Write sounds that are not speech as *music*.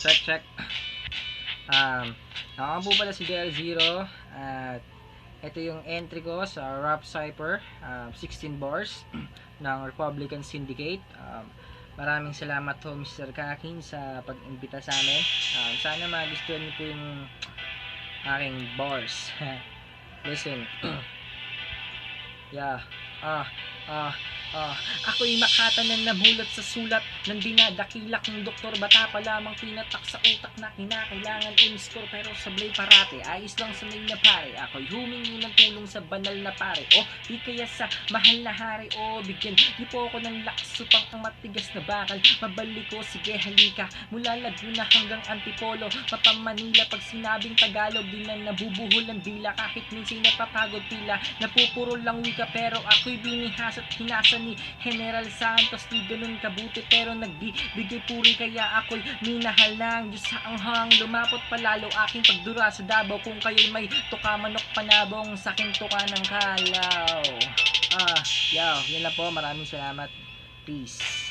check, check. Um, po pala si DL0 at ito yung entry ko sa Rap Cypher, um, 16 bars ng Republican Syndicate. Um, maraming salamat po Mr. Kakin sa pag-imbita sa amin. Um, sana magustuhan niyo po yung aking bars. *laughs* Listen. *clears throat* yeah. Ah, ah, ah. Ako'y makatanan na mulat sa sulat ng dinadakilak ng doktor. Bata pa lamang tinatak sa utak na kinakailangan umiskor pero sablay parate. Ayos lang sa na pare. Ako'y humingi ng tulong sa banal na pare. O di kaya sa mahal na hari. O bigyan niyo po ako ng lakas upang ang matigas na bakal. Mabalik ko, sige halika. Mula Laguna hanggang Antipolo. Mapa Manila pag sinabing Tagalog. Di na nabubuhol ang dila kahit minsan napapagod tila. Napupuro lang wika pero ako'y binihas at hinasa ni General Santos Di ganun kabuti pero nagbibigay puri Kaya ako'y minahal ng Diyos. Sa anghang Lumapot palalo aking pagdura sa Davao. Kung kayo'y may tuka manok panabong Sa aking tuka ng kalaw. Ah, yaw, yun lang po. Maraming salamat. Peace